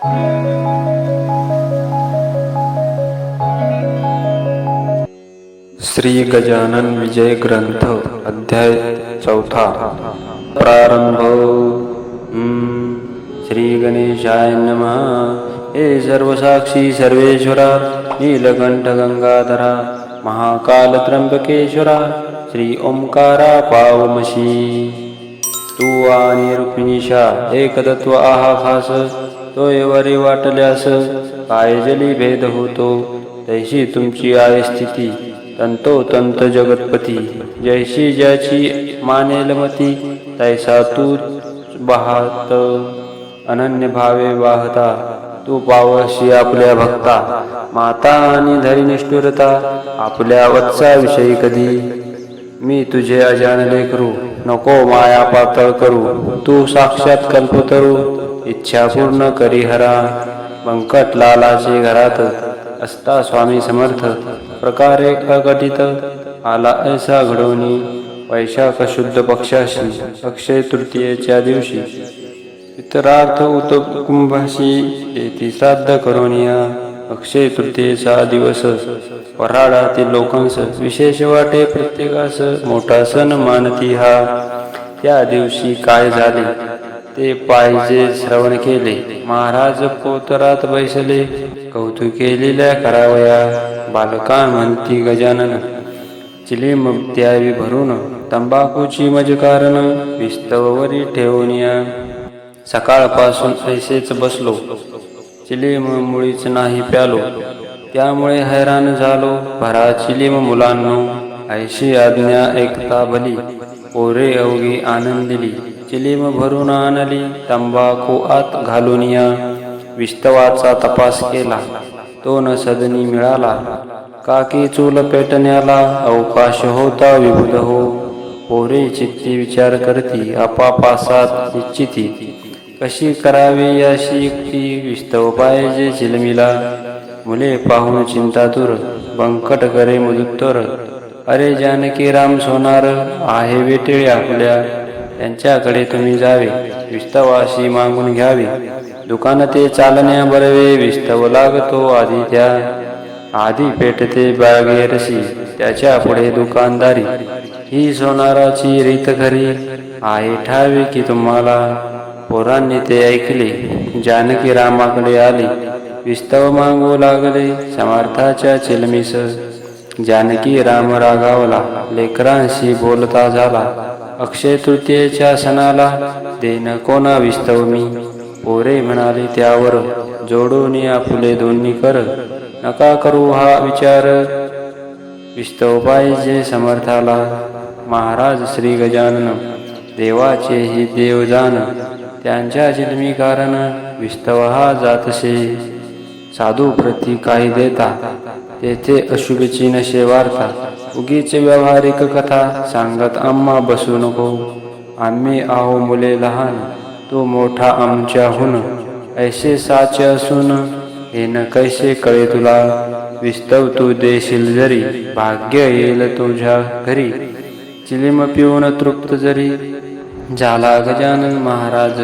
श्री गजानन विजय ग्रंथ अध्याय चौथा। प्रारंभ। श्री गणेशाय नमः। हे सर्वसाक्षी सर्वेश्वरा नीलकंठ गंगाधरा महाकाल त्र्यंबकेश्वरा श्री ओंकारा पावमशी। तू आणि रुक्मिणीशा एकदत्व आहा खास तोयवरी वाटल्यास काय भेद होतो. तैशी तुमची आहे स्थिती तंतोतंत जगतपती. जैशी ज्याची मानेल मती तैसा तू वाहत अनन्य भावे वाहता तू पावशी आपल्या भक्ता. माता आणि धरी निष्ठुरता आपल्या वत्साविषयी कधी. मी तुझे अजानले करू नको माया पातळ करू. तू साक्षात कल्पतरू इच्छा पूर्ण करी हरा लालाचे घरात असता स्वामी समर्थ प्रकारे अघटित आला ऐसा घडवणी वैशाख शुद्ध पक्षाशी अक्षय तृतीयेच्या दिवशी. इतरार्थ उत कुंभाशी येथे श्राद्ध करोनिया अक्षय तृतीयेचा दिवस वराडातील लोकांस विशेष वाटे प्रत्येकास मोठा सण मानती हा. त्या दिवशी काय झाले? ते पाहिजे श्रवण केले. महाराज पोतरात बैसले. कौतुक केलेल्या करावया. बालका म्हणती गजानन चिलीम त्यावी भरून. तंबाखूची मजकारण विस्तववरी ठेवून सकाळपासून ऐसेच बसलो. चिलीम मुळीच नाही प्यालो. त्यामुळे हैराण झालो. भरा चिलीम मुलांनो. ऐशी आज्ञा ऐकता भली पोरे अवघी आनंदिली. चिलीम भरून आणली तंबाखू आत घालून या. विस्तवाचा तपास केला. तो न सदनी मिळाला. काकी चूल पेटण्याला अवकाश होता विबुध हो. पोरे चित्ती विचार करती आपापासात इच्छिती कशी करावी अशी युक्ती विस्तव पाहिजे चिलमिला. मुले पाहून चिंतातुर बंकट करे मुदुत्तर. अरे जानकी राम सोनार आहे वेटेळे आपल्या. त्यांच्याकडे तुम्ही जावे. विस्तवाशी मागून घ्यावे. दुकान ते चालण्या बरवे विस्तव लागतो आधी त्या आधी पेटते बागेरशी त्याच्या पुढे दुकानदारी. ही सोनाराची रीत खरी आहे ठावी की तुम्हाला? पोरांनी ते ऐकले. जानकी रामाकडे आले. विस्तव मागू लागले समर्थाच्या चिलमीस. जानकी राम रागावला. लेकरांशी बोलता झाला. अक्षय तृतीयेच्या सणाला देन कोणा विस्तव मी? पोरे म्हणाले त्यावर जोडून आपुले दोन्ही कर. नका करू हा विचार. विस्तव पाहिजे समर्थाला महाराज श्री गजानन. देवाचे ही देवजान त्यांच्या जन्मी कारण विस्तव हा जातसे. साधू प्रती काही देता. तेथे अशुभची नशे वार्ता उगीच व्यावहारिक कथा सांगत आम्हा बसू नको. आम्ही आहो मुले लहान तो मोठा आमच्याहून. ऐसे साचे असून हे न कैसे कळे तुला? विस्तव तू देशील जरी भाग्य येईल तुझ्या घरी. चिलिम पिऊन तृप्त जरी झाला गजानन महाराज.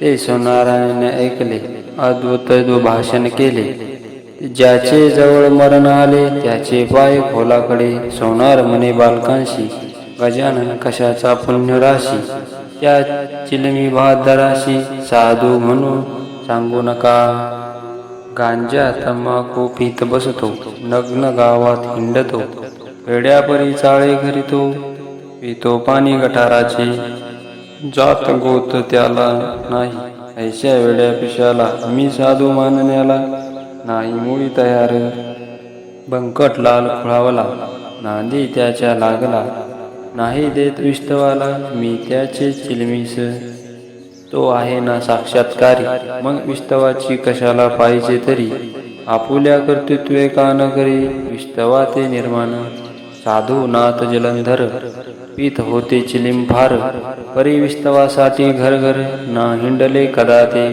ते सोनारायण ऐकले अद्भुत भाषण केले. ज्याचे जवळ मरण आले त्याचे पाय खोलाकडे. सोनार म्हणे बालकांशी गजानन कशाचा पुण्य राशी त्या चिलमी बहादराशी साधू म्हणून सांगू नका. गांजा तंबाखू पीत बसतो नग्न गावात हिंडतो. वेड्यापरी चाळे करीतो पितो पाणी गटाराचे. जात गोत त्याला नाही ऐशा वेड्या पिशाला मी साधू मानण्याला नाही मुळी तयार. बंकट लाल खुळावला नांदी त्याच्या लागला. नाही देत विस्तवाला मी त्याचे चिलमीस. तो आहे ना साक्षात्कारी मग विस्तवाची कशाला पाहिजे तरी. आपुल्या कर्तृत्वे का न करी विस्तवा ते निर्माण. साधू नाथ जलंधर पीत होते चिलिम फार परी विस्तवासाठी घर घर ना हिंडले कदा ते.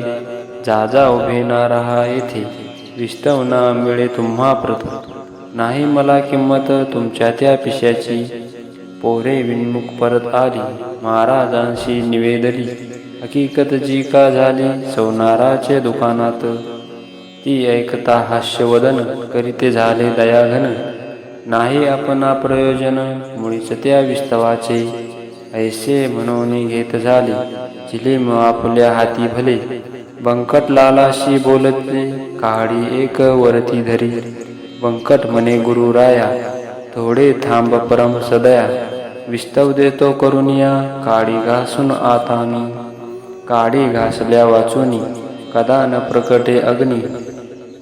जाजा उभे ना रहा येथे. विस्तव न मिळे तुम्हा प्रत. नाही मला किंमत तुमच्या त्या पिशाची. पोरे विणमुख परत आली. महाराजांशी निवेदली. हकीकत जी का झाली? सोनाराच्या दुकानात. ती ऐकता हास्यवदन करीते झाले दयाघन. नाही आपणा प्रयोजन मुळीच त्या विस्तवाचे. ऐसे म्हणून घेत झाले. चिलीम आपल्या हाती भले. बंकटलालाशी बोलते काळी एक वरती धरी. बंकट म्हणे गुरुराया थोडे थांब परम सदया. विस्तव देतो करुनिया काडी घासून आतानी. काडी घासल्या वाचुनी कदा न प्रकटे अग्नी.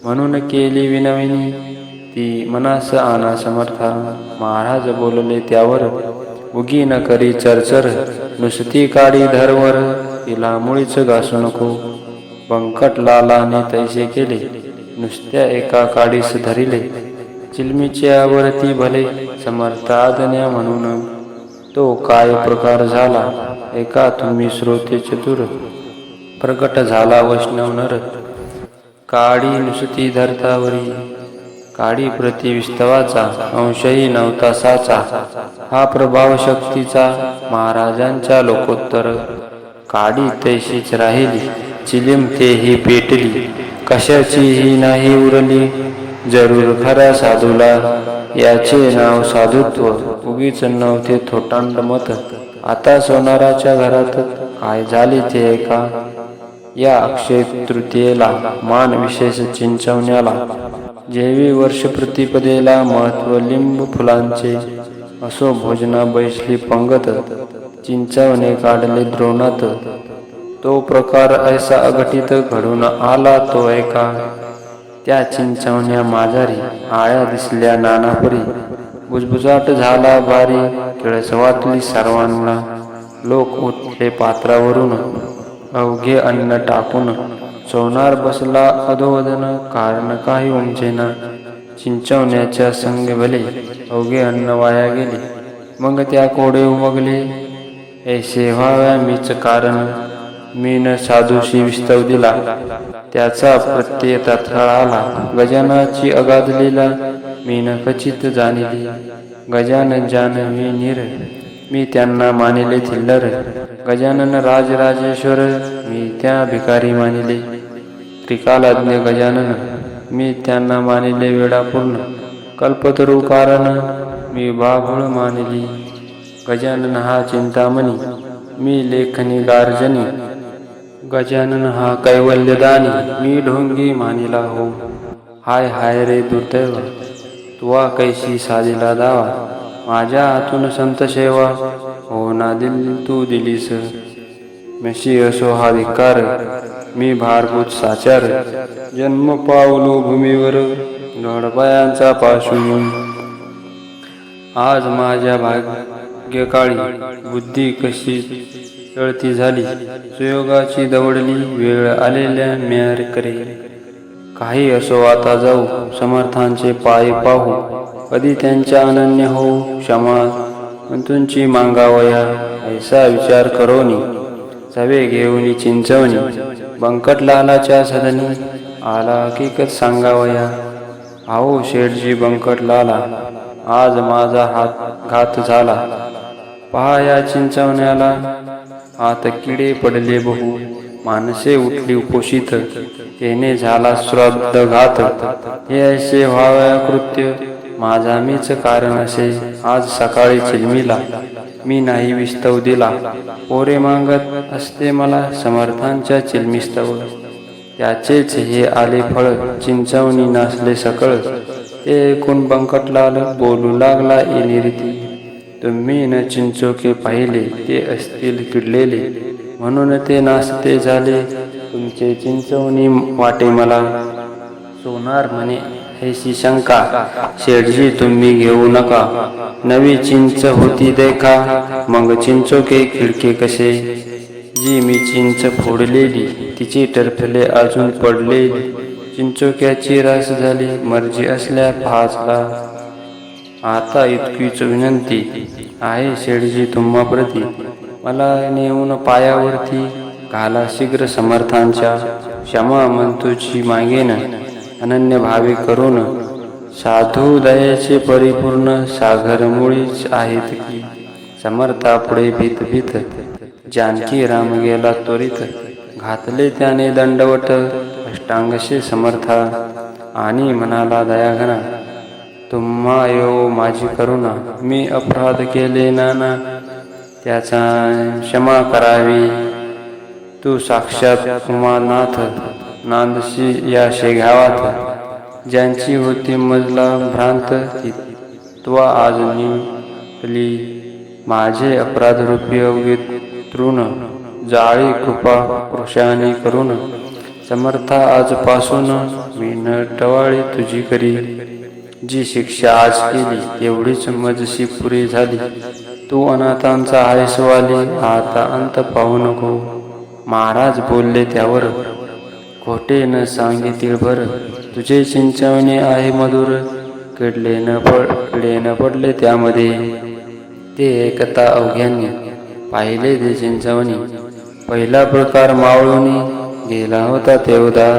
म्हणून केली विनविनी ती मनास आना समर्था. महाराज बोलले त्यावर उगी न करी चरचर. नुसती काडी धरवर तिला मुळीच घासू नको. बंकटलालाने तैसे केले नुसत्या एका काडीस धरिले. चिलमीच्या वरती भले समर्थाज्ञा म्हणून तो काय प्रकार झाला एका तुम्ही श्रोते चतुर. प्रकट झाला वैष्णव नर. काडी नुसती धरतावरी. काडी प्रति विस्तवाचा अंशही नवतासाचा हा प्रभाव शक्तीचा महाराजांच्या लोकोत्तर. काडी तैशीच राहिली. चिलिमते तेही पेटली. कशाचीही नाही उरली. जरूर खऱ्या साधूला. याचे नाव साधुत्व. उगीच नव्हते थोटांड मत. आता सोनाराच्या घरात काय झाले ते का या अक्षय तृतीयेला मान विशेष चिंचवण्याला. जेवी वर्ष प्रतिपदेला महत्त्व लिंब फुलांचे. असो भोजना बैसली पंगत. चिंचवणे काढले द्रोणात. तो प्रकार ऐसा अघटित घडून आला तो ऐका त्या चिंचवण्या माजारी आळ्या दिसल्या नानापरी. बुजबुजाट झाला भारी किळसवातली सर्वांना लोक उठले पात्रावरून अवघे अन्न टाकून सोनार बसला अधोवदन कारण काही उमजेना चिंचवण्याच्या संग भले अवघे अन्न वाया गेले मग त्या कोडे उमगले. ऐसे व्हाव्या मीच कारण मी न साधूशी विस्तव दिला. त्याचा प्रत्यय तत्काळ आला गजानाची अगाधलेला मी न खचित जाणिली. गजानन जानवी निर मी त्यांना मानिले थिल्लर. गजानन राजराजेश्वर मी त्या भिकारी मानिले. त्रिकालाज्ञ गजानन मी त्यांना मानिले वेळापूर्ण कल्पतरू कारण मी बाभूळ मानिली. गजानन हा चिंतामणी मी लेखनी गार्जनी. गजानन हा कैवल्यदानी मी ढोंगी मानिला हो. हाय हाय रे दुर्दैव तुवा कैशी साधिला दावा. माझ्या हातून संत सेवा हो ना दिल तू दिलीस. मेशी असो हा विकार मी भारभूत साचार. जन्म पावलो भूमीवर घडपायांचा पासून आज माझ्या भाग भाग्यकाळी बुद्धी कशी तळती झाली? सुयोगाची दवडली वेळ आलेल्या म्यार करे काही असो आता जाऊ समर्थांचे पाय पाहू. कधी त्यांच्या अनन्य होऊ क्षमा तुमची मांगावया ऐसा विचार करोनी. सवे घेऊनी चिंचवणी बंकटलालाच्या सदनी आला हकीकत सांगावया आहो शेठजी बंकटलाला आज माझा हात घात झाला. पहाया चिंचवण्याला. आत किडे पडले बहु. माणसे उठली उपोषित. तेने झाला श्रद्ध घात हे असे व्हाव्या कृत्य. माझा मीच कारण असे. आज सकाळी चिलमीला. मी नाही विस्तव दिला. पोरे मागत असते मला समर्थांच्या चिलमिस्तव. त्याचेच हे आले फळ. चिंचवणी नासले सकळ. ते ऐकून बंकटलाल बोलू लागला रीती. तुम्ही न चिंचोके पाहिले ते असतील किडलेले. म्हणून ते नास्ते झाले. तुमचे चिंचवणी वाटे मला. सोनार म्हणे ऐशी शंका शेठजी तुम्ही घेऊ नका. नवी चिंच होती देखा मग चिंचोके खिडके कसे? जी मी चिंच फोडलेली तिची टरफले अजून पडले चिंचोक्याची रास झाली मर्जी असल्या फासला आता इतकीच विनंती आहे शेडजी तुम्हाप्रती मला नेऊन पायावरती घाला शीघ्र समर्थांच्या क्षमा मंतूची मागेन. अनन्य भावे करून साधू दयाचे परिपूर्ण सागर मुळीच आहेत की? समर्था पुढे भीत भीत. जानकी राम गेला त्वरित. घातले त्याने दंडवट अष्टांगशी समर्था. आणि म्हणाला दयाघना. तुम्हा यो माझी करुणा. मी अपराध केले नाना. त्याचा क्षमा करावी. तू साक्षात उमानाथ नांदशी या शेगावात. ज्यांची होती मजला भ्रांत त्वा आज निली माझे अपराध रूपी अवघे तृण जाळी कृपा कृशाने करून समर्था आजपासून मी न टवाळी तुझी करी. जी शिक्षा आज केली तेवढीच मजशी पुरी झाली. तू अनाथांचा आयसवाली आता अंत पाहू नको. महाराज बोलले त्यावर खोटे न सांगितील भर तुझे चिंचवणे आहे मधुर किडले न पडले न पडले त्यामध्ये. ते एकता अवघ्यांनी पाहिले ते चिंचवणी पहिला प्रकार मावळूनी गेला होता तेवढा.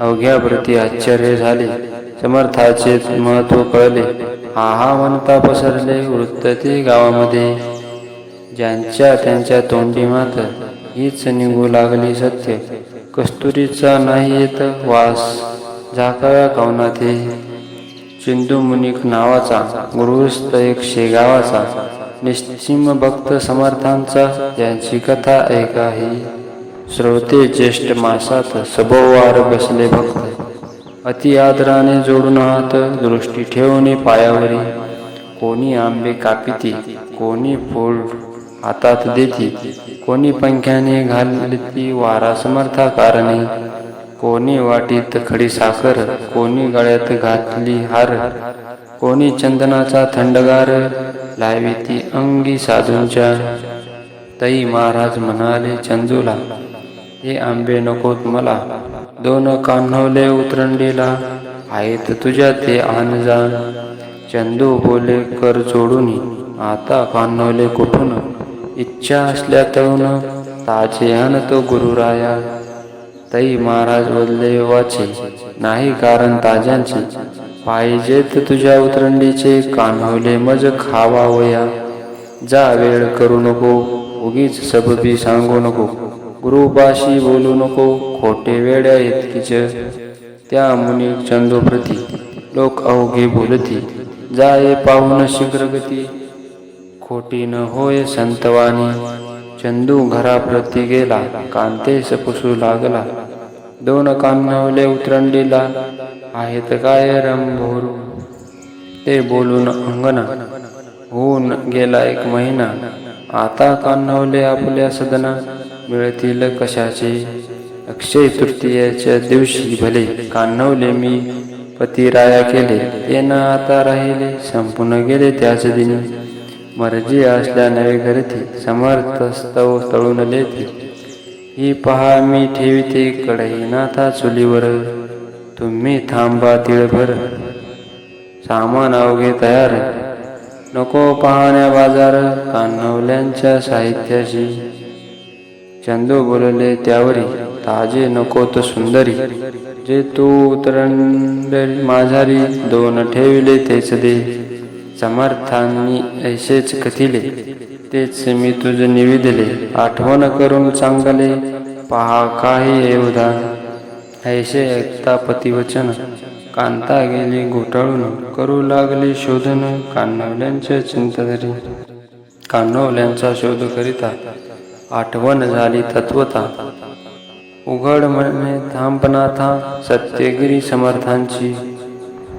अवघ्याप्रती आश्चर्य झाले. समर्थाचे महत्त्व कळले. आहा म्हणता पसरले वृत्त ते गावामध्ये. ज्यांच्या त्यांच्या तोंडी मात हीच निघू लागली सत्य. कस्तुरीचा नाही येत वास झाकाव्या कवनाथे. चिंदू मुनिक नावाचा गृहस्थ एक शेगावाचा. निश्चिम भक्त समर्थांचा यांची कथा ऐका ही श्रोते ज्येष्ठ मासात सभोवार बसले भक्त. अति आदराने जोडून हात दृष्टी ठेवणे पायावरी. कोणी आंबे कापिती कोणी फोड हातात देती कोणी पंख्याने घालती वारा समर्था कारणे. कोणी वाटीत खडी साखर कोणी गळ्यात घातली हार. कोणी चंदनाचा थंडगार लाविती अंगी साधूंच्या. तई महाराज म्हणाले चंदूला हे आंबे नकोत मला. दोन कान्हवले उतरंडीला आहेत तुझ्या ते आन चंदू बोले कर जोडून आता कान्हवले कुठून? इच्छा असल्या तळून ताजे आणतो गुरुराया. तई महाराज बदले वाचे. नाही कारण ताज्यांचे. पाहिजेत तुझ्या उतरंडीचे. कान्हवले मज खावा वया जा वेळ करू नको. उगीच सबबी सांगू नको. गुरुबाशी बोलू नको खोटे वेड्या इतकीच त्या मुनी चंदोप्रती लोक अवघे बोलती जाये पाहून शीघ्रगती. खोटी न होय संतवाणी चंदू घराप्रती गेला कांते सपसू लागला. दोन कान्हवले उतरंडीला आहेत काय रंभोरू? ते बोलून अंगणा होऊन गेला एक महिना. आता कान्हवले आपल्या सदना मिळतील कशाचे? अक्षय तृतीयाच्या दिवशी भले कान्हवले मी पतिराया केले ते न आता राहिले संपूर्ण गेले त्याच दिनी. मर्जी असल्या नवे घरती समर्थ स्तव तळून लेते. ही पहा मी ठेविते कढई नाथा चुलीवर. तुम्ही थांबा तिळभर सामान अवघे तयार. नको पाहण्या बाजार कान्हवल्यांच्या साहित्याशी. चंदू बोलले त्यावरी ताजे नको तो सुंदरी. जे तू उतरंड माझारी दोन ठेविले तेच दे. समर्थांनी ऐसेच कथिले तेच मी तुझ निविदले. आठवण करून चांगले पहा काही एवढा ऐसे ऐकता पतिवचन कांता गेली घोटाळून. करू लागली शोधन कान्हवल्यांच्या चिंतधरी. कान्हवल्यांचा शोध करिता आठवण झाली तत्वता. उघड म्हणे थांबनाथा सत्यगिरी समर्थांची.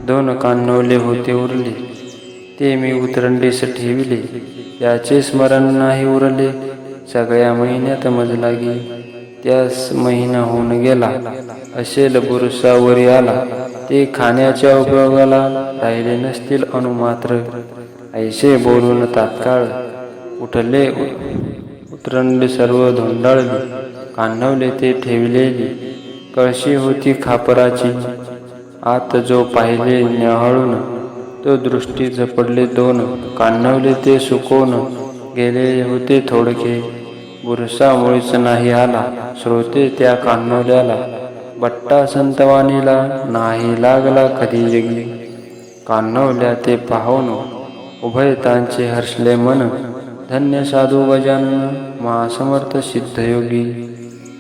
दोन कान्हवले होते उरले ते मी उतरंडीस ठेविले. याचे स्मरण नाही उरले सगळ्या महिन्यात मजलागी. त्यास महिना होऊन गेला असेल बुरसावरी आला. ते खाण्याच्या उपयोगाला राहिले नसतील अनुमात्र. ऐसे बोलून तात्काळ उठले प्रंड सर्व धोंडाळली कान्हवले ते ठेवलेली कळशी होती खापराची. आत जो पाहिले न्याहाळून तो दृष्टी झपडले दोन कान्हवले ते सुकोन गेले होते थोडके. बुरसामुळेच नाही आला श्रोते त्या कान्हवल्याला बट्टा संतवाणीला नाही लागला कधी जगली कान्हवल्या ते पाहून उभयतांचे हर्षले मन धन्य साधू गजानन महासमर्थ सिद्धयोगी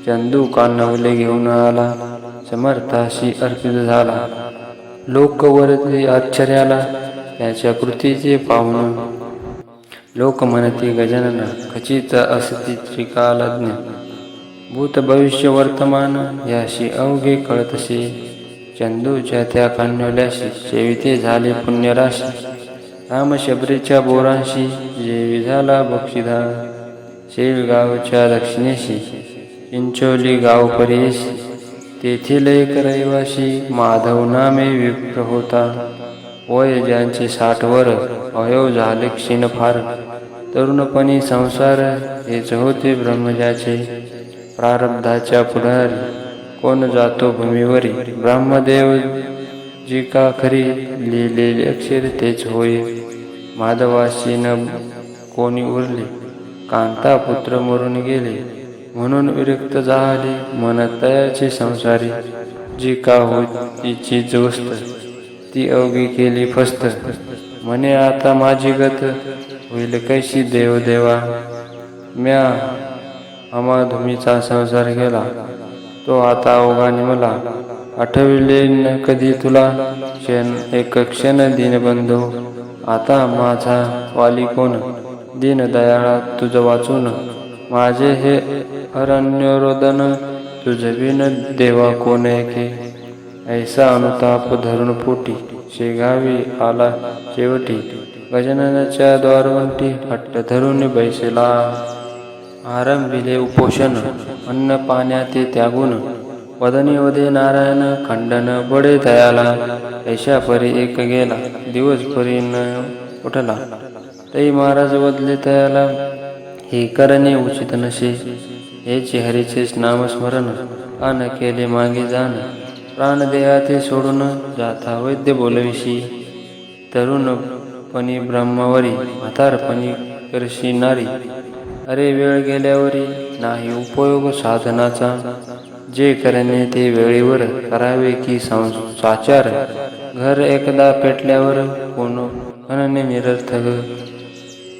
चंदू कानवले घेऊन आला समर्थाशी अर्पित झाला. लोकवरती आश्चर्याला त्याच्या कृतीचे पाहुण. लोक म्हणती गजानन खचित असती त्रिकालज्ञ. भूत भविष्य वर्तमान याशी अवघे कळतसे. चंदूच्या त्या कान्योल्याशी सेविते झाले पुण्यराशी. रामशबरीच्या बोरांशी जे झाला बक्षिधा शेवगावच्या दक्षिणेशी चिंचोली गाव परेशी तेथील एक रहिवाशी माधव नामे विप्र होता. वय ज्यांचे साठवर अयव झाले क्षीण फार. तरुणपणी संसार हेच होते ब्रह्मजाचे. प्रारब्धाच्या पुढारी कोण जातो भूमीवरी? ब्रह्मदेव जी का खरी लिहिलेले अक्षर तेच होय. माधवाशी न कोणी उरले कांता पुत्र मरून गेले म्हणून विरक्त झाले मनतयाची संसारी. जी का होतीची जोस्त ती अवघी केली फस्त. म्हणे आता माझी गत होईल कैशी देव देवा म्या अमाधुमीचा संसार केला तो आता अवघाने मला आठविले न कधी तुला क्षण एक क्षण दीनबंधू? आता माझा वाली कोण दीन दयाळा तुझ वाचून माझे हे अरण्यरोदन तुझ बिन देवा कोण ऐके ऐसा अनुताप धरून पोटी शेगावी आला शेवटी. गजाननाच्या द्वारवंटी हट्ट धरून बैसला. आरंभिले उपोषण अन्न पाण्यात त्यागून वदनी वदे नारायण खंडन बडे दयाला ऐशा परी एक गेला दिवस परी न उठला. तई महाराज बदले तयाला हे करणे उचित नसे. हेचे हरीचे नामस्मरण अन केले मागे जाण. प्राण देहाते सोडून जाता वैद्य बोलविशी. तरुणपणी ब्रह्मावरी म्हातारपणी करशी नारी. अरे वेळ गेल्यावरी नाही उपयोग साधनाचा. जे करणे ते वेळेवर करावे की साचार घर एकदा पेटल्यावर कोण म्हणणे निरर्थक.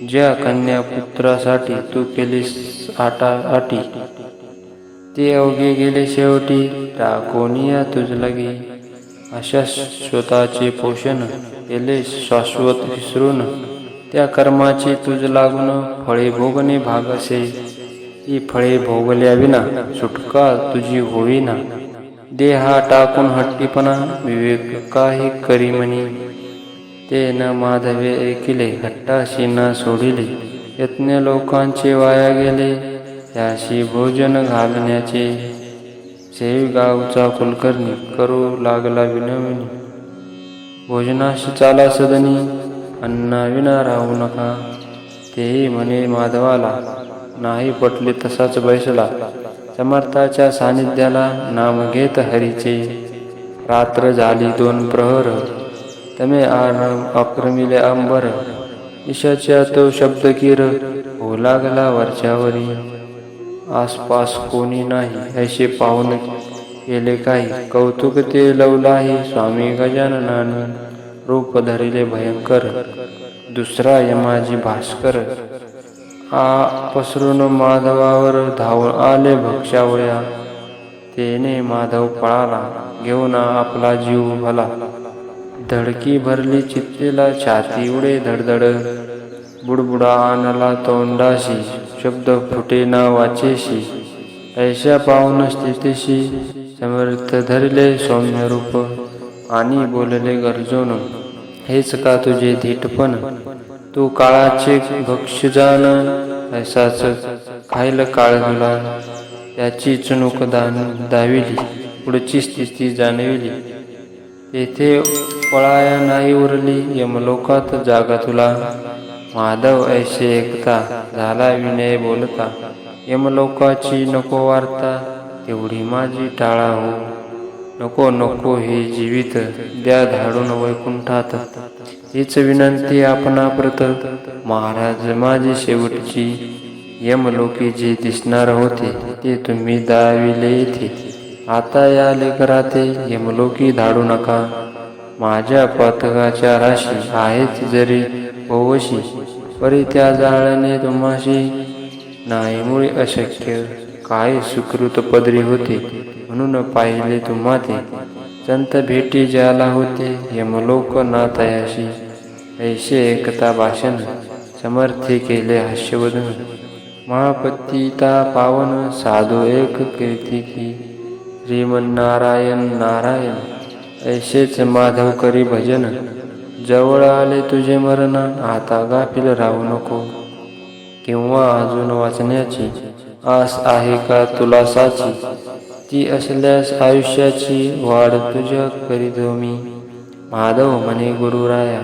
ज्या कन्या पुत्रासाठी तू केलीस आटा आटी ते अवघे गेले शेवटी टाकोनिया तुझ लगे? अशा स्वतःचे पोषण केले शाश्वत विसरून त्या कर्माचे तुझ लागून फळे भोगणे भाग असे. ती फळे भोगल्या विना सुटका तुझी होईना. देहा टाकून हट्टीपणा विवेक काही करी म्हणी. ते न माधवे ऐकिले हट्टाशी न सोडिले. यत्न लोकांचे वाया गेले त्याशी भोजन घालण्याचे. गावचा कुलकर्णी करू लागला विनविनी. भोजनाशी चाला सदनी अन्ना विना राहू नका. तेही म्हणे माधवाला नाही पटले तसाच बैसला. समर्थाच्या सानिध्याला नाम घेत हरीचे. रात्र झाली दोन प्रहर. तमे आरम अक्रमिले अंबर. ईशाच्या तो शब्द किर. हो लागला वरच्यावरी. आसपास कोणी नाही. ऐसे पाहून केले काही. कौतुक ते लवलाही स्वामी गजाननान. रूप धरिले भयंकर. दुसरा यमाजी भास्कर. आ पसरून माधवावर धावून आले भक्षावया तेने माधव पळाला घेऊन आपला जीव भला धडकी भरली चित्तेला छाती उडे धडधड. बुडबुडा आणला तोंडाशी शब्द फुटे ना वाचेशी. ऐशा पाहून स्थितीशी समर्थ धरले सौम्य रूप आणि बोलले गरजोन हेच का तुझे धीटपण? तू काळाचे भक्षजान ऐसाच खायला काळ तुला त्याची चुणूक दान दाविली पुढची स्थिती जाणविली. तेथे पळाया नाही उरली यमलोकात जागा तुला. माधव ऐसे एकता झाला विनय बोलता. यमलोकाची नको वार्ता तेवढी माझी टाळा हो. नको नको हे जीवित द्या धाडून वैकुंठात. हीच विनंती आपणाप्रत महाराज माझी शेवटची यमलोकी जे दिसणार होते ते तुम्ही दाविले येथे आता या लेकराते यमलोकी धाडू नका. माझ्या पथकाच्या राशी आहेत जरी भोवशी परी त्या जाळ्याने तुम्हाशी नाहीमुळे अशक्य. काय सुकृत पदरी होते म्हणून पाहिले तुम्हा ते संत भेटी ज्याला होते यमलोक नाथयाशी ऐशे एकता भाषण समर्थी केले हास्यवदन महापतिता पावन साधू एक कीर्ती की श्रीमन्नारायण नारायण ऐसेच माधव करी भजन. जवळ आले तुझे मरण आता गाफील राहू नको. किंवा अजून वाचण्याची आस आहे का तुला साची? ती असल्यास आयुष्याची वाढ तुझ्या करीतो हो मी. माधव म्हणे गुरुराया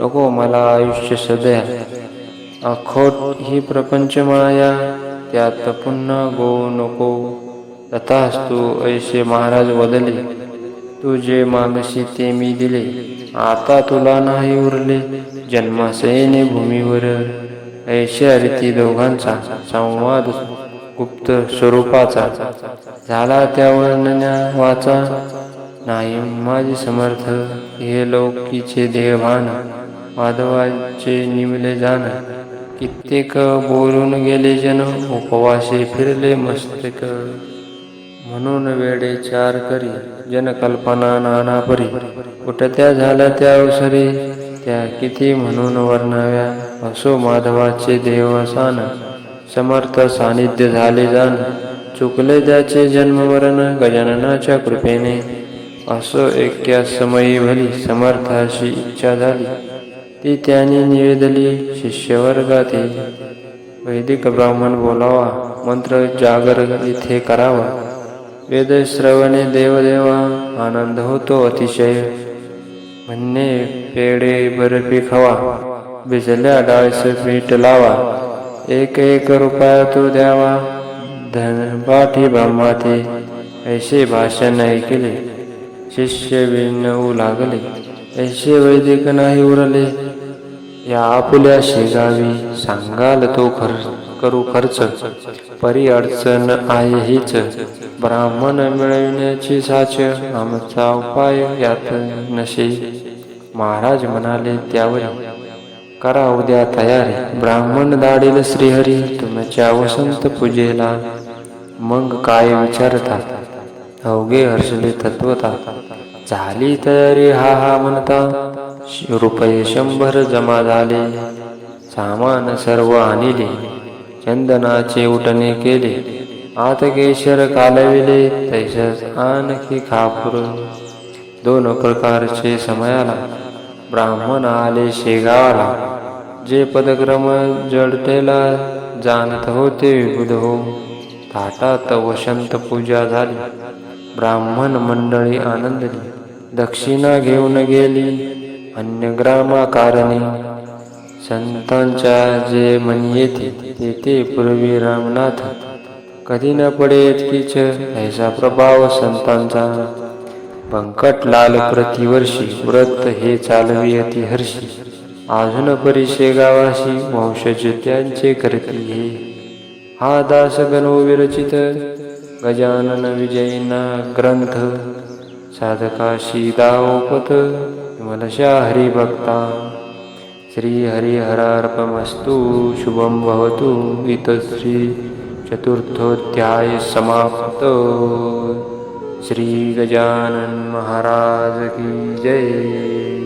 नको मला आयुष्य सध्या. अखोट ही प्रपंच माया त्यात पुन्हा गो नको. तथास्तु ऐसे महाराज बदले. तू जे मागशी ते मी दिले. आता तुला नाही उरले जन्मासयने भूमीवर. ऐशा रीती दोघांचा संवाद गुप्त स्वरूपाचा. झाला त्या वर्णन्या वाचा. नाही माझे समर्थ हे लौकीचे देहभान. माधवाचे निमले जाण. कित्येक बोलून गेले जन उपवासे फिरले मस्तक. म्हणून वेडे चार करी जनकल्पना नाना परी. उठत्या झाल्या त्या अवसरी त्या किती म्हणून वर्णाव्या? असो माधवाचे देवसान समर्थ सानिध्य झाले जाण. चुकले त्याचे जन्मवरण गजाननाच्या कृपेने. असो एक्या समयी भली समर्थाशी इच्छा झाली. ती त्याने निवेदली शिष्यवर्गातील वैदिक ब्राह्मण बोलावा मंत्र जागर इथे करावा. वेद श्रवणे देवदेवा आनंद होतो अतिशय. म्हणणे पेडे बर्फी खवा भिजल्या डाळस पीठ लावा. एक एक रुपया तो द्यावा धन पाठी ब्रह्माते. ऐसे भाषण ऐकले शिष्य विणवू लागले. ऐसे वैदिक नाही उरले या आपुल्या शेगावी सांगाल तो खर करू खर्च. परी अडचण आहे हीच. ब्राह्मण मिळविण्याची साच आमचा उपाय यात नशे महाराज म्हणाले त्यावर. करा उद्या तयारी. ब्राह्मण दाडील श्रीहरी तुमच्या वसंत पूजेला. मग काय विचारता? अवघे हर्षले तत्वता झाली तयारी हा हा म्हणता. रुपये शंभर जमा झाले. सामान सर्व आणले. चंदनाचे उठणे केले. आत केशर कालविले. तैसच आणखी खापूर दोन प्रकारचे समयाला. ब्राह्मण आले शेगावाला. जे पदक्रम जडतेला जाणत होते विबुध हो. थाटात वसंत पूजा झाली. ब्राह्मण मंडळी आनंदली. दक्षिणा घेऊन गेली. अन्य ग्रामाकारणी संतांच्या जे मन येते ते ते पूर्वी रामनाथ. कधी न पडे इतकीच ऐसा प्रभाव संतांचा. पंकट लाल प्रतिवर्षी व्रत हे चालवी अतिहर्षी. अजून परिशे गावाशी वंशज त्यांचे करती हे. हा दास गणो विरचित गजानन विजयीना ग्रंथ. साधकाशी दावपत विमलशा हरिभक्ता श्रीहरिहरार्पमस्तु। शुभं भवतु। इतश्री चतुर्थोध्याय समाप्त। श्री गजानन महाराज की जय।